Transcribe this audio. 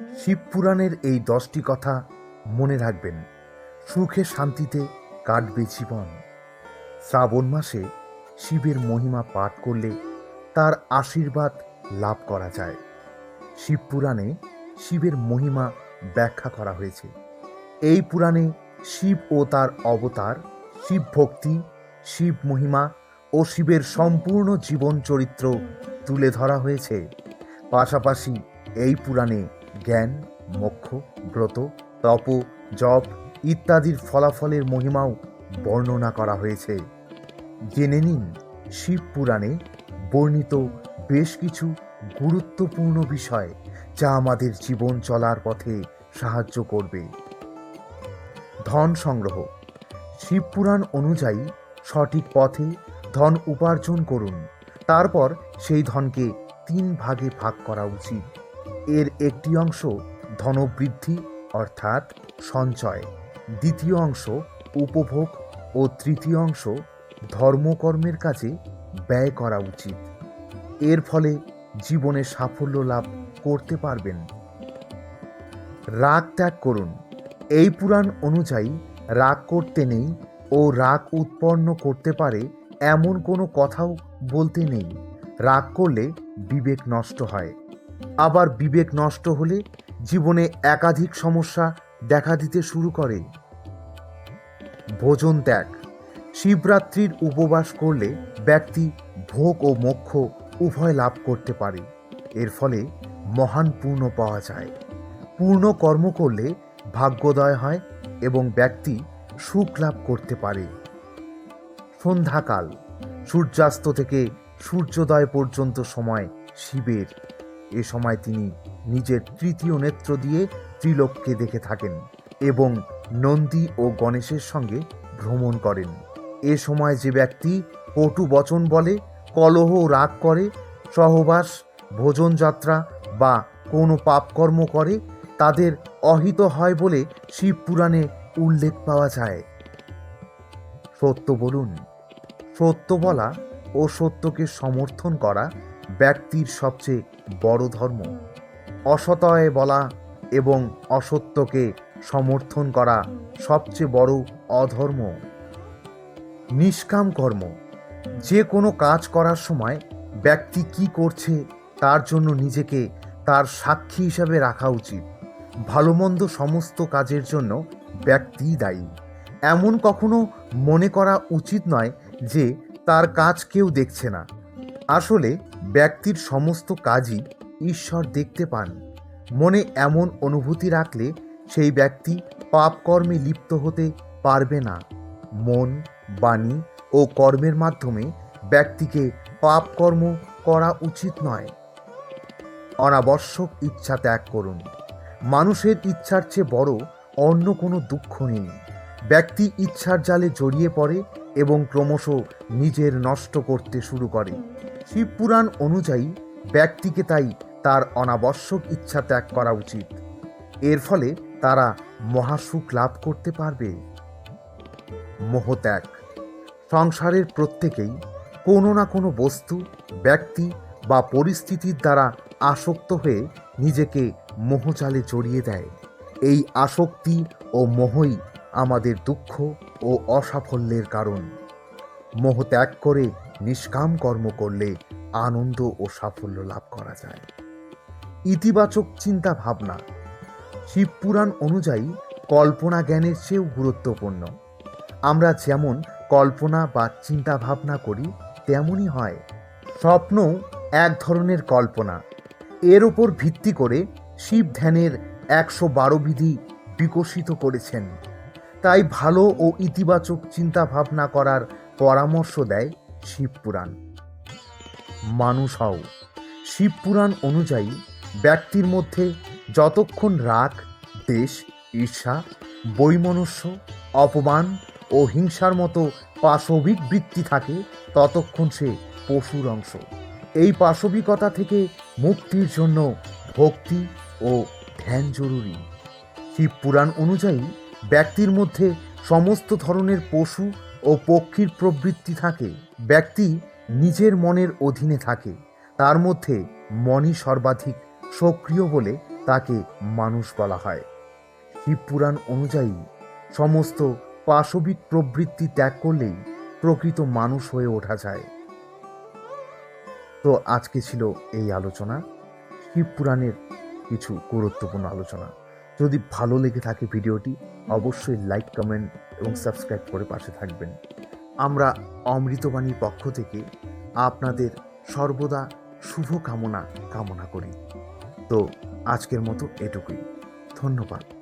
শিবপুরাণের এই দশটি কথা মনে রাখবেন। সুখে শান্তিতে কাটবে জীবন। শ্রাবণ মাসে শিবের মহিমা পাঠ করলে তার আশীর্বাদ লাভ করা যায়। শিবপুরাণে শিবের মহিমা ব্যাখ্যা করা হয়েছে। এই পুরাণে শিব ও তার অবতার, শিব ভক্তি, শিব মহিমা ও শিবের সম্পূর্ণ জীবন চরিত্র তুলে ধরা হয়েছে। পাশাপাশি এই পুরাণে জ্ঞান, মোক্ষ, ব্রত, তপ, জপ ইত্যাদির ফলাফলের মহিমাও বর্ণনা করা হয়েছে। জেনে নিন, শিব পুরাণে বর্ণিত বেশ কিছু গুরুত্বপূর্ণ বিষয় যা আমাদের জীবন চলার পথে সাহায্য করবে। ধন সংগ্রহ। শিবপুরাণ অনুযায়ী সঠিক পথে ধন উপার্জন করুন, তারপর সেই ধনকে তিন ভাগে ভাগ করা উচিত। এর একটি অংশ ধনবৃদ্ধি, অর্থাৎ সঞ্চয়। দ্বিতীয় অংশ উপভোগ ও তৃতীয় অংশ ধর্মকর্মের কাজে ব্যয় করা উচিত। এর ফলে জীবনে সাফল্য লাভ করতে পারবেন। রাগ ত্যাগ করুন। এই পুরাণ অনুযায়ী রাগ করতে নেই ও রাগ উৎপন্ন করতে পারে এমন কোনো কথাও বলতে নেই। রাগ করলে বিবেক নষ্ট হয়। আবার বিবেক নষ্ট হলে জীবনে একাধিক সমস্যা দেখা দিতে শুরু করে। ভোজন ত্যাগ। শিবরাত্রির উপবাস করলে ব্যক্তি ভোগ ও মোক্ষ উভয় লাভ করতে পারে। এর ফলে মহান পূর্ণ পাওয়া যায়। পূর্ণ কর্ম করলে ভাগ্যোদয় হয় এবং ব্যক্তি সুখ লাভ করতে পারে। সন্ধ্যাকাল। সূর্যাস্ত থেকে সূর্যোদয় পর্যন্ত সময় শিবের। এ সময় তিনি নিজের তৃতীয় নেত্র দিয়ে ত্রিলোককে দেখে থাকেন এবং নন্দী ও গণেশের সঙ্গে ভ্রমণ করেন। এ সময় যে ব্যক্তি কটু বচন বলে, কলহ রাগ করে, সহবাস ভোজনযাত্রা বা কোনো পাপকর্ম করে, তাদের অহিত হয় বলে শিব পুরাণে উল্লেখ পাওয়া যায়। সত্য বলুন, সত্য বলা ও সত্যকে সমর্থন করা ব্যক্তির সবচেয়ে বড় ধর্ম। অসতয়ে বলা এবং অসত্যকে সমর্থন করা সবচেয়ে বড় অধর্ম। নিষ্কাম কর্ম। যে কোনো কাজ করার সময় ব্যক্তি কি করছে তার জন্য নিজেকে তার সাক্ষী হিসাবে রাখা উচিত। ভালো মন্দ সমস্ত কাজের জন্য ব্যক্তি দায়ী। এমন কখনো মনে করা উচিত নয় যে তার কাজ কেউ দেখছে না। আসলে ব্যক্তির সমস্ত কাজই ঈশ্বর দেখতে পান। মনে এমন অনুভূতি রাখলে সেই ব্যক্তি পাপকর্মে লিপ্ত হতে পারবে না। মন, বাণী ও কর্মের মাধ্যমে ব্যক্তিকে পাপকর্ম করা উচিত নয়। অনাবশ্যক ইচ্ছা ত্যাগ করুন। মানুষের ইচ্ছার চেয়ে বড় অন্য কোনো দুঃখ নেই। ব্যক্তি ইচ্ছার জালে জড়িয়ে পড়ে এবং ক্রমশ নিজের নষ্ট করতে শুরু করে। শিবপুরাণ অনুযায়ী ব্যক্তিকে তাই তার অনাবশ্যক ইচ্ছা ত্যাগ করা উচিত। এর ফলে তারা মহাসুখ লাভ করতে পারবে। মোহত্যাগ। সংসারের প্রত্যেকেই কোনো না কোনো বস্তু, ব্যক্তি বা পরিস্থিতির দ্বারা আসক্ত হয়ে নিজেকে মোহজালে জড়িয়ে দেয়। এই আসক্তি ও মোহই আমাদের দুঃখ ও অসাফল্যের কারণ। মোহ ত্যাগ করে নিষ্কাম কর্ম করলে আনন্দ ও সাফল্য লাভ করা যায়। ইতিবাচক চিন্তা ভাবনা শিবপুরাণ অনুযায়ী কল্পনা জ্ঞানের চেয়েও গুরুত্বপূর্ণ। আমরা যেমন কল্পনা বা চিন্তা ভাবনা করি, তেমনই হয়। স্বপ্ন এক ধরনের কল্পনা। এর ওপর ভিত্তি করে শিব ধ্যানের একশো বারো বিধি বিকশিত করেছেন। তাই ভালো ও ইতিবাচক চিন্তা ভাবনা করার পরামর্শ দেয় শিবপুরাণ মানুষ হও। শিবপুরাণ অনুযায়ী ব্যক্তির মধ্যে যতক্ষণ রাগ, দেশ, ঈর্ষা, বৈমনস্য, অপমান ও হিংসার মতো পাশবিক বৃত্তি থাকে, ততক্ষণ সে পশুর অংশ। এই পাশবিকতা থেকে মুক্তির জন্য ভক্তি ও ধ্যান জরুরি। শিবপুরাণ অনুযায়ী ব্যক্তির মধ্যে সমস্ত ধরনের পশু ও পক্ষীর প্রবৃত্তি থাকে। ব্যক্তি নিজের মনের অধীনে থাকে। তার মধ্যে মনই সর্বাধিক সক্রিয় বলে তাকে মানুষ বলা হয়। শিবপুরাণ অনুযায়ী সমস্ত পাশবিক প্রবৃত্তি ত্যাগ করলেই প্রকৃত মানুষ হয়ে ওঠা যায়। তো আজকে ছিল এই আলোচনা। শিবপুরাণের কিছু গুরুত্বপূর্ণ আলোচনা। যদি ভালো লেগে থাকে ভিডিওটি, অবশ্যই লাইক কমেন্ট এবং সাবস্ক্রাইব করে পাশে থাকবেন। আমরা অমৃতবাণীর পক্ষ থেকে আপনাদের সর্বদা শুভ কামনা কামনা করি। তো আজকের মতো এটুকুই। ধন্যবাদ।